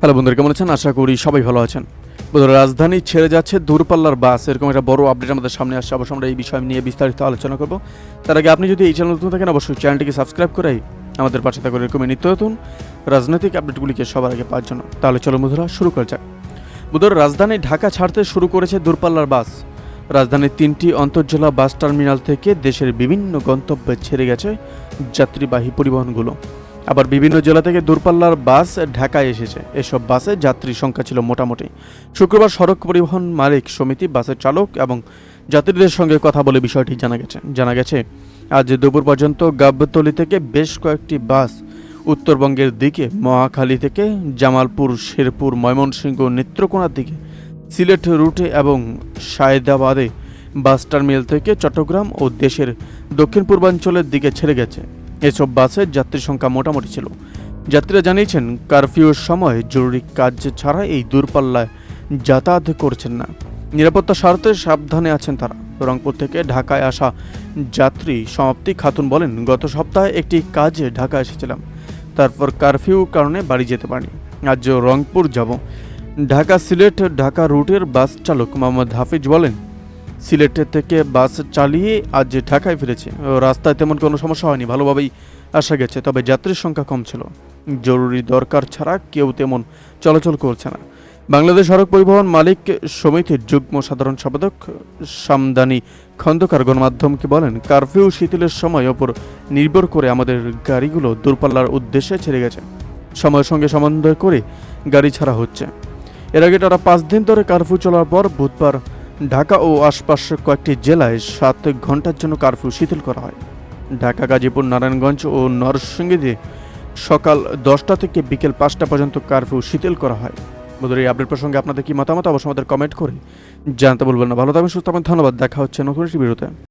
Hello বন্ধুরা, কেমন আছেন? আশা করি সবাই ভালো আছেন। বন্ধুরা, রাজধানী ছেড়ে যাচ্ছে দূরপাল্লার বাস। এরকম একটা বড় আপডেট আমাদের সামনে আসছে। অবশ্য আমরা এই বিষয় নিয়ে বিস্তারিত আলোচনা করব। তার আগে আপনি যদি এই চ্যানেল নতুন থাকেন, অবশ্যই চ্যানেলটিকে সাবস্ক্রাইব করে আমাদের পাশে থাকুন। এরকম নিত্য নতুন রাজনৈতিক আপডেটগুলিকে সবার আগে পাওয়ার জন্য। তাহলে চলো বন্ধুরা, শুরু করা যাক। বন্ধুরা, রাজধানী ঢাকা ছাড়তে শুরু করেছে দূরপাল্লার বাস। রাজধানীর তিনটি অন্তর্জেলা বাস টার্মিনাল থেকে দেশের বিভিন্ন গন্তব্যে ছেড়ে গেছে যাত্রীবাহী পরিবহনগুলো। আবার বিভিন্ন জেলা থেকে দূরপাল্লার বাস ঢাকায় এসেছে। এসব বাসে যাত্রীর সংখ্যা ছিল মোটামুটি। শুক্রবার সড়ক পরিবহন মালিক সমিতি, বাসের চালক এবং যাত্রীদের সঙ্গে কথা বলে বিষয়টি জানা গেছে। জানা গেছে, আজ দুপুর পর্যন্ত গাব্বতলি থেকে বেশ কয়েকটি বাস উত্তরবঙ্গের দিকে, মহাখালী থেকে জামালপুর, শেরপুর, ময়মনসিংহ, নেত্রকোনার দিকে, সিলেট রুটে এবং সায়দাবাদে বাস টার্মিনাল থেকে চট্টগ্রাম ও দেশের দক্ষিণ পূর্বাঞ্চলের দিকে ছেড়ে গেছে। এসব বাসের যাত্রী সংখ্যা মোটামুটি ছিল। যাত্রীরা জানিয়েছেন, কারফিউর সময় জরুরি কাজ ছাড়া এই দূরপাল্লায় যাতায়াত করছেন না। নিরাপত্তা স্বার্থে সাবধানে আছেন তারা। রংপুর থেকে ঢাকায় আসা যাত্রী সমাপ্তি খাতুন বলেন, গত সপ্তাহে একটি কাজে ঢাকা এসেছিলাম। তারপর কারফিউ কারণে বাড়ি যেতে পারিনি। আজ রংপুর যাব। ঢাকা সিলেট, ঢাকা রুটের বাস চালক মোহাম্মদ হাফিজ বলেন সিলেট থেকে বাস চালিয়ে আজ ঢাকায় ফিরেছে। রাস্তায় তেমন কোনো সমস্যা হয়নি, ভালোভাবেই আসা গেছে, তবে যাত্রীর সংখ্যা কম ছিল। জরুরি দরকার ছাড়া কেউ তেমন চলাচল করছে না। বাংলাদেশ সড়ক পরিবহন মালিক সমিতির যুগ্ম সাধারণ সম্পাদক সামদানি খন্দকার গণমাধ্যমকে বলেন, কারফিউ শিথিলের সময় ওপর নির্ভর করে আমাদের গাড়িগুলো দূরপাল্লার উদ্দেশ্যে ছেড়ে গেছে। সময়ের সঙ্গে সমন্বয় করে গাড়ি ছাড়া হচ্ছে। এর আগে তারা পাঁচ দিন ধরে কারফিউ চলার পর বুধবার ঢাকা ও আশপাশের কয়েকটি জেলায় সাত ঘণ্টার জন্য কারফিউ শিথিল করা হয়। ঢাকা, গাজীপুর, নারায়ণগঞ্জ ও নরসিংদীতে সকাল দশটা থেকে বিকেল পাঁচটা পর্যন্ত কারফিউ শিথিল করা হয়। বন্ধুরা, এই আপডেট প্রসঙ্গে আপনাদের কি মতামত? অবশ্য আমাদের কমেন্ট করে জানতে বলবেন না। ভালো থাকবেন, সুস্থ থাকবেন। ধন্যবাদ। দেখা হচ্ছে নতুন একটি ভিডিওতে।